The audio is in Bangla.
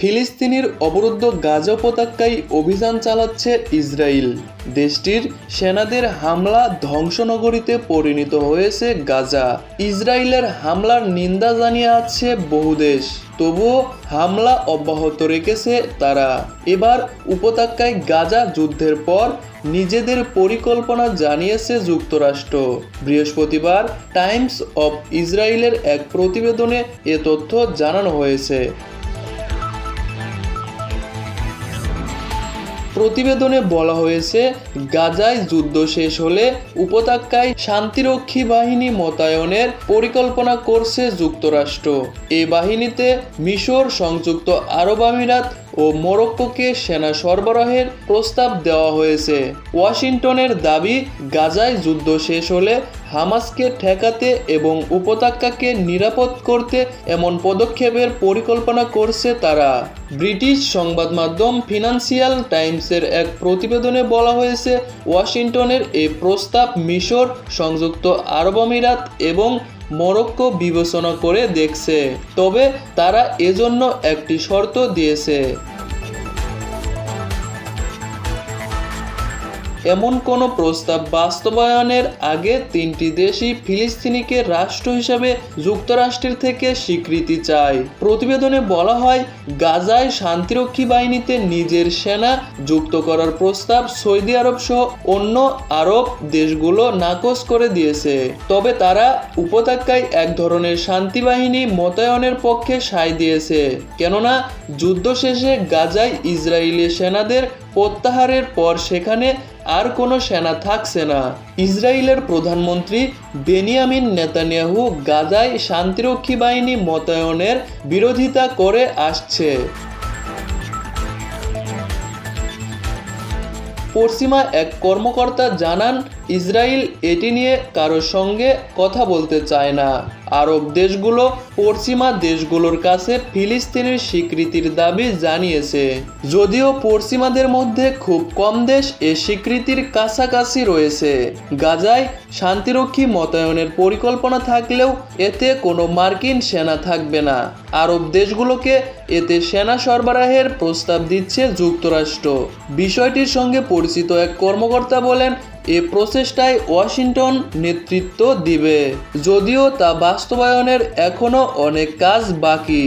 ফিলিস্তিনির অবরুদ্ধ গাজা উপত্যকায় অভিযান চালাচ্ছে ইসরায়েল। দেশটির সেনাদের হামলা ধ্বংসনগরীতে পরিণত হয়েছে গাজা। ইসরায়েলের হামলার নিন্দা জানিয়ে আছে বহু দেশ। তবুও হামলা অব্যাহত রেখেছে তারা। এবার উপত্যকায় গাজা যুদ্ধের পর নিজেদের পরিকল্পনা জানিয়েছে যুক্তরাষ্ট্র। বৃহস্পতিবার টাইমস অব ইসরায়েলের এক প্রতিবেদনে এ তথ্য জানানো হয়েছে। প্রতিবেদনে বলা হয়েছে, গাজায় যুদ্ধ শেষ হলে উপত্যকায় শান্তিরক্ষী বাহিনী মোতায়েনের পরিকল্পনা করছে যুক্তরাষ্ট্র। এ বাহিনীতে মিশর, সংযুক্ত আরব আমিরাত ও মোরক্কোকে সেনা সরবরাহের প্রস্তাব দেওয়া হয়েছে। ওয়াশিংটনের দাবি, গাজায় যুদ্ধ শেষ হলে হামাসকে ঠেকাতে এবং উপত্যকাকে নিরাপদ করতে এমন পদক্ষেপের পরিকল্পনা করছে তারা। ব্রিটিশ সংবাদ মাধ্যম ফিনান্সিয়াল টাইমসের এক প্রতিবেদনে বলা হয়েছে, ওয়াশিংটনের এই প্রস্তাব মিশর, সংযুক্ত আরব আমিরাত এবং মরক্কো বিবেচনা করে দেখছে তবে তারা এজন্য একটি শর্ত দিয়েছে। এমন কোনো প্রস্তাব বাস্তবায়নের আগে তিনটি দেশই ফিলিস্তিনিকে রাষ্ট্র হিসাবে যুক্তরাষ্ট্রের থেকে স্বীকৃতি চায়। প্রতিবেদনে বলা হয়, গাজায় শান্তিরক্ষী বাহিনীতে নিজের সেনা যুক্ত করার প্রস্তাব সৌদি আরব সহ অন্য আরব দেশগুলো নাকচ করে দিয়েছে। তবে তারা উপত্যকায় এক ধরনের শান্তি বাহিনী মোতায়েনের পক্ষে সায় দিয়েছে। কেননা, যুদ্ধ শেষে গাজায় ইসরায়েলি সেনাদের প্রত্যাহারের পর সেখানে আর কোনো সেনা থাকছে না। ইসরায়েলের প্রধানমন্ত্রী বেনিয়ামিন নেতানিয়াহু গাজায় শান্তিরক্ষী বাহিনী মোতায়নের বিরোধিতা করে আসছে। পশ্চিমা এক কর্মকর্তা জানান, ইসরায়েল এটি নিয়ে কারোর সঙ্গে কথা বলতে চায় না। আরব দেশগুলো পশ্চিমা দেশগুলোর কাছে ফিলিস্তিনের স্বীকৃতির দাবি জানিয়েছে। যদিও পশ্চিমাদের মধ্যে খুব কম দেশ এ স্বীকৃতির কাছাকাছি রয়েছে। গাজায় শান্তিরক্ষী মোতায়েনের পরিকল্পনা থাকলেও এতে কোনো মার্কিন সেনা থাকবে না। আরব দেশগুলোকে এতে সেনা সরবরাহের প্রস্তাব দিচ্ছে যুক্তরাষ্ট্র। বিষয়টির সঙ্গে পরিচিত এক কর্মকর্তা বলেন, এ প্রচেষ্টায় ওয়াশিংটন নেতৃত্ব দিবে। যদিও তা বাস্তবায়নের এখনও অনেক কাজ বাকি।